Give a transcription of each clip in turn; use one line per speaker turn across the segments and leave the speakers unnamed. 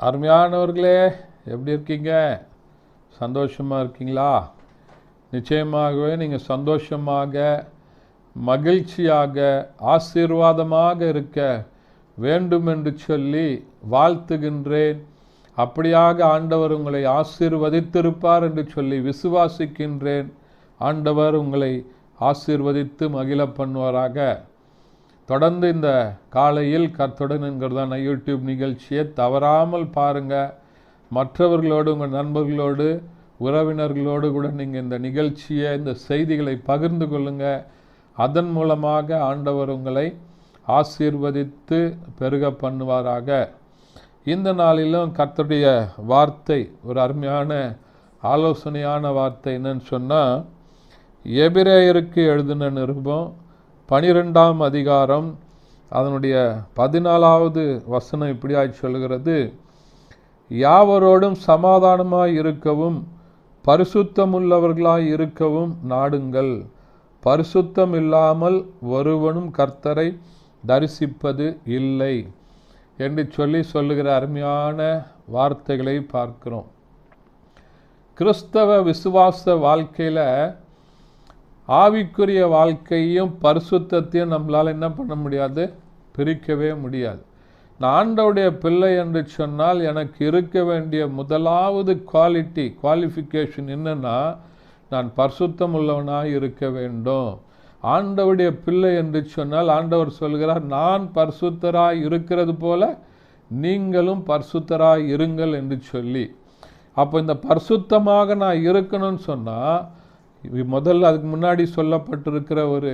அருமையானவர்களே எப்படி இருக்கீங்க? சந்தோஷமாக இருக்கீங்களா? நிச்சயமாகவே நீங்கள் சந்தோஷமாக மகிழ்ச்சியாக ஆசீர்வாதமாக இருக்க வேண்டும் என்று சொல்லி வாழ்த்துகின்றேன். அப்படியாக ஆண்டவர் உங்களை ஆசீர்வதித்திருப்பார் என்று சொல்லி விசுவாசிக்கின்றேன். ஆண்டவர் உங்களை ஆசீர்வதித்து மகிழ பண்ணுவாராக. தொடர்ந்து இந்த காலையில் கர்த்துடன் என்கிறதான யூடியூப் நிகழ்ச்சியை தவறாமல் பாருங்கள் மற்றவர்களோடு உங்கள் நண்பர்களோடு உறவினர்களோடு கூட நீங்கள் இந்த நிகழ்ச்சியை இந்த செய்திகளை பகிர்ந்து கொள்ளுங்கள் அதன் மூலமாக ஆண்டவர் உங்களை ஆசீர்வதித்து பெருக பண்ணுவாராக. இந்த நாளிலும் கர்த்தருடைய வார்த்தை ஒரு அருமையான ஆலோசனையான வார்த்தை என்னன்னு சொன்னால் எபிரேயருக்கு எழுதின நிருபம் பனிரெண்டாம் அதிகாரம் அதனுடைய பதினாலாவது வசனம் இப்படியாய் சொல்கிறது. யாவரோடும் சமாதானமாய் இருக்கவும் பரிசுத்தமுள்ளவர்களாய் இருக்கவும் நாடுங்கள். பரிசுத்தம் இல்லாமல் ஒருவனும் கர்த்தரை தரிசிப்பது இல்லை என்று சொல்லி சொல்லுகிற அருமையான வார்த்தைகளை பார்க்கிறோம். கிறிஸ்தவ விசுவாச வாழ்க்கையில் ஆவிக்குரிய வாழ்க்கையும் பரிசுத்தத்தையும் நம்மளால் என்ன பண்ண முடியாது? பிரிக்கவே முடியாது. நான் ஆண்டவுடைய பிள்ளை என்று சொன்னால் எனக்கு இருக்க வேண்டிய முதலாவது குவாலிட்டி குவாலிஃபிகேஷன் என்னென்னா நான் பரிசுத்தம் உள்ளவனாக இருக்க வேண்டும். ஆண்டவுடைய பிள்ளை என்று சொன்னால் ஆண்டவர் சொல்கிறார் நான் பரிசுத்தராக இருக்கிறது போல நீங்களும் பரிசுத்தராக இருங்கள் என்று சொல்லி. அப்போ இந்த பரிசுத்தமாக நான் இருக்கணும்னு சொன்னால் முதல்ல அதுக்கு முன்னாடி சொல்லப்பட்டிருக்கிற ஒரு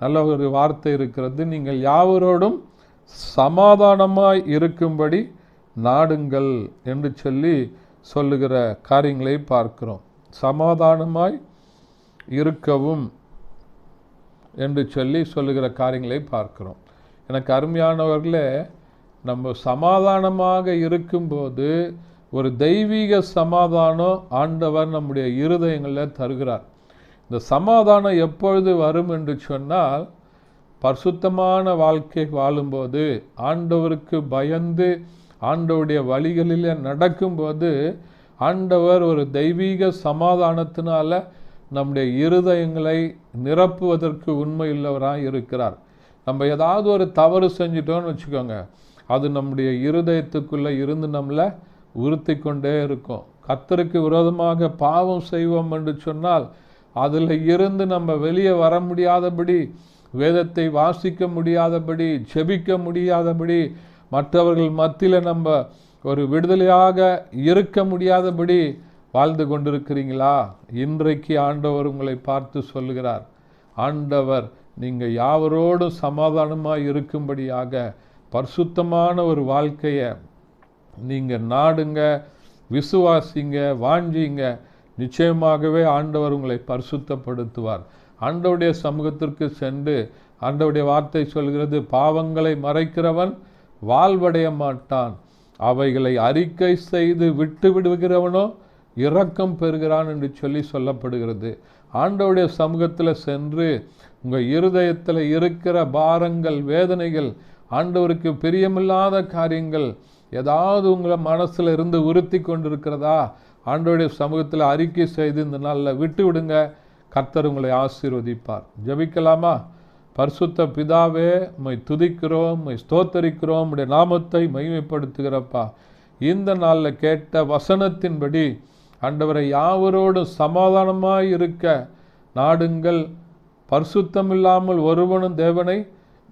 நல்ல ஒரு வார்த்தை இருக்கிறது. நீங்கள் யாவரோடும் சமாதானமாய் இருக்கும்படி நாடுங்கள் என்று சொல்லி சொல்லுகிற காரியங்களை பார்க்கிறோம். சமாதானமாய் இருக்கவும் என்று சொல்லி சொல்லுகிற காரியங்களை பார்க்கிறோம். எனக்கு அருமையானவர்களே நம்ம சமாதானமாக இருக்கும்போது ஒரு தெய்வீக சமாதானம் ஆண்டவர் நம்முடைய இருதயங்களில் தருகிறார். இந்த சமாதானம் எப்பொழுது வரும் என்று சொன்னால் பரிசுத்தமான வாழ்க்கை வாழும்போது ஆண்டவருக்கு பயந்து ஆண்டவருடைய வழிகளில் நடக்கும்போது ஆண்டவர் ஒரு தெய்வீக சமாதானத்தினால நம்முடைய இருதயங்களை நிரப்புவதற்கு உண்மையுள்ளவராக இருக்கிறார். நம்ம ஏதாவது ஒரு தவறு செஞ்சிட்டோம்னு வச்சுக்கோங்க. அது நம்முடைய இருதயத்துக்குள்ளே இருந்து நம்மளை உறுத்தி கொண்டே இருக்கும். கத்தருக்கு விரோதமாக பாவம் செய்வோம் என்று சொன்னால் அதில் இருந்து நம்ம வெளியே வர முடியாதபடி வேதத்தை வாசிக்க முடியாதபடி ஜெபிக்க முடியாதபடி மற்றவர்கள் மத்தியில் நம்ம ஒரு விடுதலையாக இருக்க முடியாதபடி வாழ்ந்து கொண்டிருக்கிறீங்களா? இன்றைக்கு ஆண்டவர் உங்களை பார்த்து சொல்லுகிறார் ஆண்டவர் நீங்கள் யாவரோடும் சமாதானமாக இருக்கும்படியாக பரிசுத்தமான ஒரு வாழ்க்கையை நீங்கள் நாடுங்க விசுவாசிங்க வாஞ்சிங்க நிச்சயமாகவே ஆண்டவர் உங்களை பரிசுத்தப்படுத்துவார். ஆண்டவுடைய சமூகத்திற்கு சென்று ஆண்டவுடைய வார்த்தை சொல்கிறது பாவங்களை மறைக்கிறவன் வாழ்வடைய மாட்டான். அவைகளை அறிக்கை செய்து விட்டு விடுகிறவனோ இரக்கம் பெறுகிறான் என்று சொல்லி சொல்லப்படுகிறது. ஆண்டவுடைய சமூகத்தில் சென்று உங்கள் இருதயத்தில் இருக்கிற பாரங்கள் வேதனைகள் ஆண்டவருக்கு பிரியமில்லாத காரியங்கள் ஏதாவது உங்களை மனசில் இருந்து உறுத்தி கொண்டிருக்கிறதா? ஆண்டோடைய சமூகத்தில் அறிக்கை செய்து இந்த நாளில் விட்டு விடுங்க கர்த்தர் உங்களை ஆசீர்வதிப்பார். ஜபிக்கலாமா? பரிசுத்த பிதாவே உம்மை துதிக்கிறோம் உம்மை ஸ்தோத்தரிக்கிறோம். உடைய நாமத்தை மகிமைப்படுத்துகிறப்பா. இந்த நாளில் கேட்ட வசனத்தின்படி ஆண்டவரை யாவரோடும் சமாதானமாய் இருக்க நாடுங்கள். பரிசுத்தம் இல்லாமல் ஒருவனும் தேவனை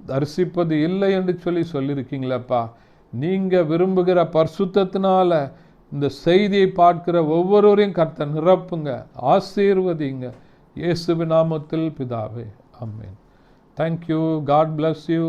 தரிசிப்பது இல்லை என்று சொல்லி சொல்லியிருக்கீங்களப்பா. நீங்கள் விரும்புகிற பரிசுத்தத்தினால இந்த செய்தியை பார்க்கிற ஒவ்வொருவரையும் கர்த்த நிரப்புங்க ஆசீர்வதிங்க. இயேசுவி நாமத்தில் பிதாவே amen thank you God bless you